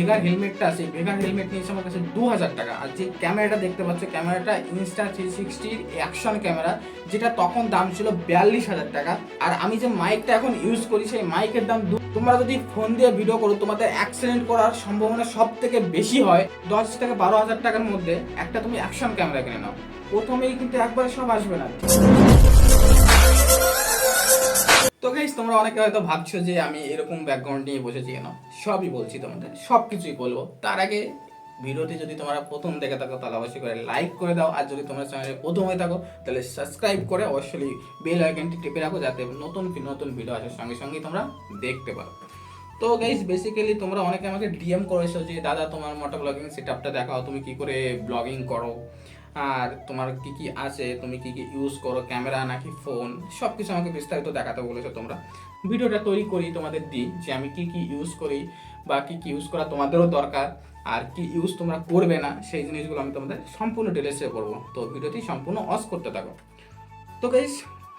ভেগার হেলমেটটা আছে ভেগার হেলমেট নিয়েছে আমার কাছে দু হাজার টাকা। আর যে ক্যামেরাটা দেখতে পাচ্ছ, ক্যামেরাটা ইনস্টা থ্রি সিক্সটির অ্যাকশন ক্যামেরা, যেটা তখন দাম ছিল বিয়াল্লিশ হাজার টাকা। আর আমি যে মাইকটা এখন ইউজ করি, সেই মাইকের দাম তোমরা যদি ফোন দিয়ে ভিডিও করো, তোমাদের অ্যাক্সিডেন্ট করার সম্ভাবনা সব থেকে বেশি হয় দশ থেকে বারো হাজার টাকার মধ্যে। একটা তুমি অ্যাকশন ক্যামেরা কিনে নাও। প্রথমেই কিন্তু একবারে সব আসবে না। তো গাইস তোমরা অনেকে হয়তো ভাবছ যে আমি এরকম ব্যাকগ্রাউন্ড নিয়ে বসেছি কেন? সবই বলছি তোমাদের সব কিছুই বলব। তার আগে ভিডিওটি যদি তোমরা প্রথম দেখে থাকো, তাহলে অবশ্যই করে লাইক করে দাও। আর যদি তোমরা চ্যানেলে প্রথম হয়ে থাকো, তাহলে সাবস্ক্রাইব করে অবশ্যই বেল আইকনটি টিপে রাখো, যাতে নতুন নতুন ভিডিও আসার সঙ্গে সঙ্গেই তোমরা দেখতে পারো। তো গাইস বেসিক্যালি তোমরা অনেকে আমাকে ডিএম করেছ যে, দাদা, তোমার মোটো ব্লগিং সেটআপটা দেখাও, তুমি কি করে ব্লগিং করো? আর তোমার কি কি আছে? তুমি কি কি ইউজ করো? ক্যামেরা নাকি ফোন সব কিছু আমাকে বিস্তারিত দেখাতে বলেছ তোমরা। ভিডিওটা তৈরি করি তোমাদের দিই যে আমি কি কি ইউজ করি বা কি কি ইউজ করা তোমাদেরও দরকার, আর কি ইউজ তোমরা করবে না, সেই জিনিসগুলো আমি তোমাদের সম্পূর্ণ ডিটেলসে করব তো ভিডিওটি সম্পূর্ণ অস করতে থাকো। তো গাইস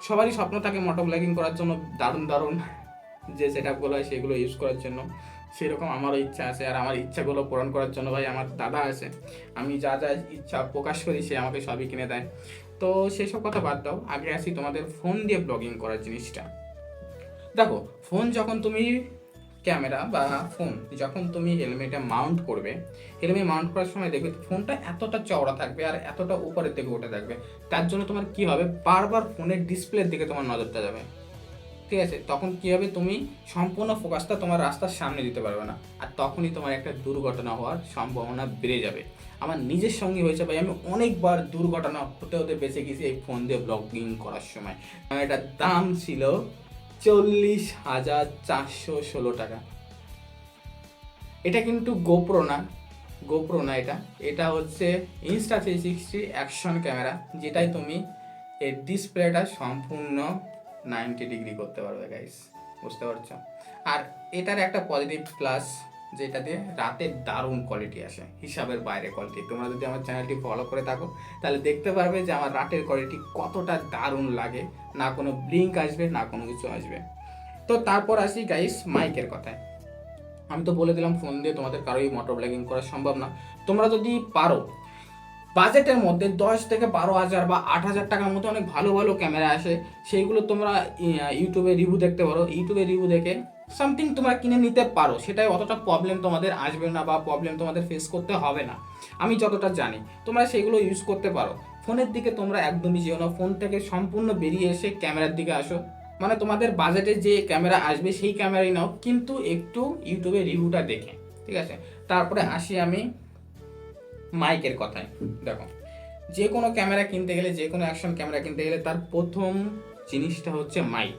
সবারই স্বপ্ন থাকে মোটো ব্লগিং করার জন্য, দারুণ দারুণ যে সেট আপগুলো হয় সেগুলো ইউজ করার জন্য। সেরকম আমারও ইচ্ছা আছে আর আমার ইচ্ছাগুলো পূরণ করার জন্য ভাই আমার দাদা আছে। আমি যা যা ইচ্ছা প্রকাশ করি সে আমাকে সবই কিনে দেয়। তো সেসব কথা বাদ দাও, আগে আসি তোমাদের ফোন দিয়ে ব্লগিং করার জিনিসটা। দেখো ফোন যখন তুমি ক্যামেরা বা ফোন যখন তুমি হেলমেটে মাউন্ট করবে হেলমেট মাউন্ট করার সময় দেখবে ফোনটা এতটা চওড়া থাকবে আর এতটা উপরের দিকে উঠে থাকবে। তার জন্য তোমার কি হবে? বারবার ফোনের ডিসপ্লের দিকে তোমার নজরটা যাবে। ঠিক আছে, তখন কি হবে তুমি সম্পূর্ণ ফোকাসটা তোমার রাস্তার সামনে দিতে পারবে না? আর তখনই তোমার একটা দুর্ঘটনা হওয়ার সম্ভাবনা বেড়ে যাবে। আমার নিজের সঙ্গে হয়েছে ভাই, আমি অনেকবার দুর্ঘটনা হতে হতে বেঁচে গেছি এই ফোন দিয়ে ব্লগিং করার সময়। এটার দাম ছিল চল্লিশ হাজার চারশো ষোলো টাকা। এটা কিন্তু গোপ্রো না গোপ্রো না এটা। এটা হচ্ছে Insta three sixty action camera যেটাই তুমি এর ডিসপ্লেটা সম্পূর্ণ নাইনটি ডিগ্রি করতে পারবে গাইস বুঝতে পারছ? আর এটার একটা পজিটিভ প্লাস দিয়ে রাতের দারুণ কোয়ালিটি আসে, হিসাবের বাইরে কোয়ালিটি তোমরা যদি আমার চ্যানেলটি ফলো করে থাকো, তাহলে দেখতে পারবে যে আমার রাতের কোয়ালিটি কতটা দারুণ লাগে। না কোনো ব্লিঙ্ক আসবে, না কোনো কিছু আসবে। তো তারপর আসি গাইস মাইকের কথায়। আমি তো বলে দিলাম ফোন দিয়ে তোমাদের কারোই মোটর ব্লগিং করা সম্ভব না। তোমরা যদি পারো বাজেটের মধ্যে দশ থেকে বারো হাজার বা আট হাজার টাকার মধ্যে অনেক ভালো ভালো ক্যামেরা আসে। সেইগুলো তোমরা ইউটিউবে রিভিউ দেখতে পারো। ইউটিউবে রিভিউ দেখে সামথিং তোমরা কিনে নিতে পারো। সেটাই অতটা প্রবলেম তোমাদের আসবে না বা প্রবলেম তোমাদের ফেস করতে হবে না। আমি যতটা জানি, তোমরা সেগুলো ইউজ করতে পারো। ফোনের দিকে তোমরা একদমই যেও না। ফোন থেকে সম্পূর্ণ বেরিয়ে এসে ক্যামেরার দিকে আসো। মানে তোমাদের বাজেটে যে ক্যামেরা আসবে, সেই ক্যামেরাই নাও। কিন্তু একটু ইউটিউবে রিভিউটা দেখে। ঠিক আছে? তারপরে আসি আমি মাইকের কথায়। দেখো, যে কোনো ক্যামেরা কিনতে গেলে, যে কোনো অ্যাকশন ক্যামেরা কিনতে গেলে তার প্রথম জিনিসটা হচ্ছে মাইক।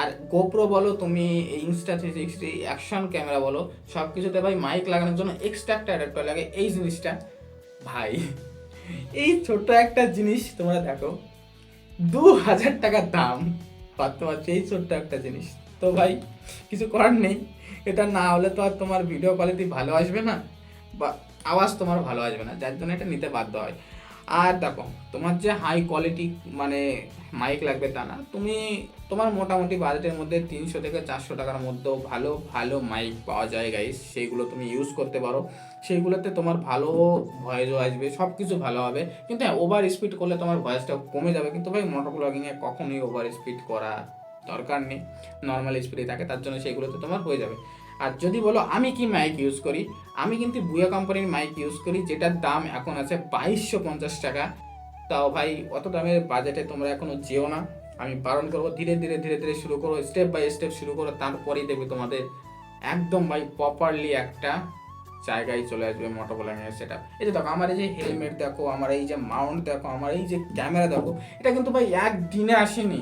আর গোপ্রো বলো, তুমি Insta three sixty action camera বলো সব কিছুতে ভাই মাইক লাগানোর জন্য এক্সট্রা একটা অ্যাডাপ্টার লাগে। এই জিনিসটা, ভাই, এই ছোট্ট একটা জিনিস তোমরা দেখো, দু হাজার টাকার দাম পারতে পারছ এই ছোট্ট একটা জিনিস। তো ভাই, কিছু করার নেই। এটা না হলে তো আর তোমার ভিডিও কোয়ালিটি ভালো আসবে না। বা আওয়াজ তোমার ভালো আসবে না, যার জন্য এটা নিতে বাধ্য হয়। আর দেখো, তোমার যে হাই কোয়ালিটি মানে মাইক লাগবে তা না, তুমি তোমার মোটামুটি বাজেটের মধ্যে তিনশো থেকে চারশো টাকার মধ্যেও ভালো ভালো মাইক পাওয়া যায় গাইস সেইগুলো তুমি ইউজ করতে পারো। সেইগুলোতে তোমার ভালো ভয়েসও আসবে সব কিছু ভালো হবে। কিন্তু হ্যাঁ ওভার স্পিড করলে তোমার ভয়েসটা কমে যাবে। কিন্তু ভাই মোটর ব্লগিংয়ে কখনোই ওভার স্পিড করা দরকার নেই। নর্মাল স্পিডে থাকে, তার জন্য সেইগুলোতে তোমার হয়ে যাবে। আর যদি বলো আমি কি মাইক ইউজ করি, আমি কিন্তু বুয়া কোম্পানির মাইক ইউজ করি, যেটার দাম এখন আছে বাইশশো পঞ্চাশ টাকা। তাও ভাই, অত দামের বাজেটে তোমরা এখনও যেও না। আমি বারণ করব, ধীরে ধীরে ধীরে ধীরে শুরু করো স্টেপ বাই স্টেপ শুরু করো, তারপরেই দেখবে তোমাদের একদম ভাই প্রপারলি একটা জায়গায় চলে আসবে মোটো ব্লগিংয়ের সেটা এই যে দেখো, আমার এই যে হেলমেট দেখো, আমার এই যে মাউন্ট দেখো, আমার এই যে ক্যামেরা দেখো, এটা কিন্তু ভাই একদিনে আসেনি।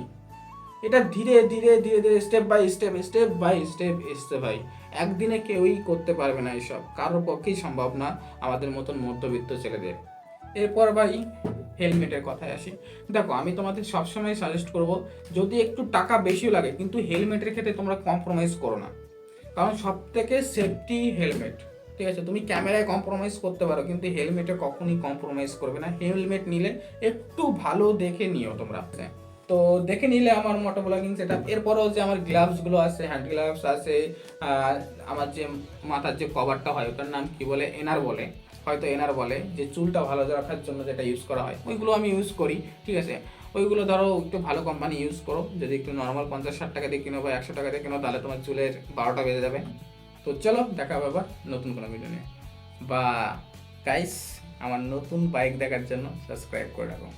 এটা ধীরে ধীরে ধীরে ধীরে step by step step by step এসছে ভাই। একদিনে কেউই করতে পারবে না এসব। কারোর পক্ষেই সম্ভব না আমাদের মতন মধ্যবিত্ত ছেলেদের। এরপর ভাই, হেলমেটের কথায় আসি। দেখো, আমি তোমাদের সবসময় সাজেস্ট করব, যদি একটু টাকা বেশিও লাগে, কিন্তু হেলমেটের ক্ষেত্রে তোমরা কম্প্রোমাইজ করো না। কারণ সব থেকে সেফটি হেলমেট, ঠিক আছে? তুমি ক্যামেরায় কম্প্রোমাইজ করতে পারো, কিন্তু হেলমেটে কখনই কম্প্রোমাইজ করবে না। হেলমেট নিলে একটু ভালো দেখে নিও তোমরা। তো দেখে নিলে আমার মোটো ব্লগিং সেট আপ এরপরেও যে আমার গ্লাভসগুলো আছে হ্যান্ড গ্লাভস আছে আমার যে মাথার যে কভারটা হয়, ওটার নাম কি বলে? এনার বলে। হয়তো এনার বলে, যে চুলটা ভালো রাখার জন্য যেটা ইউজ করা হয়। ওইগুলো আমি ইউজ করি, ঠিক আছে? ওইগুলো ধরো একটু ভালো কোম্পানি ইউজ করো। যদি একটু নর্মাল পঞ্চাশ ষাট টাকা দিয়ে কিনো বা একশো টাকা দিয়ে কিনো, তাহলে তোমার চুলের বারোটা বেজে যাবে। তো চলো, দেখা হবে আবার নতুন কোনো ভিডিও নিয়ে। বা গাইস আমার নতুন বাইক দেখার জন্য সাবস্ক্রাইব করে রাখো।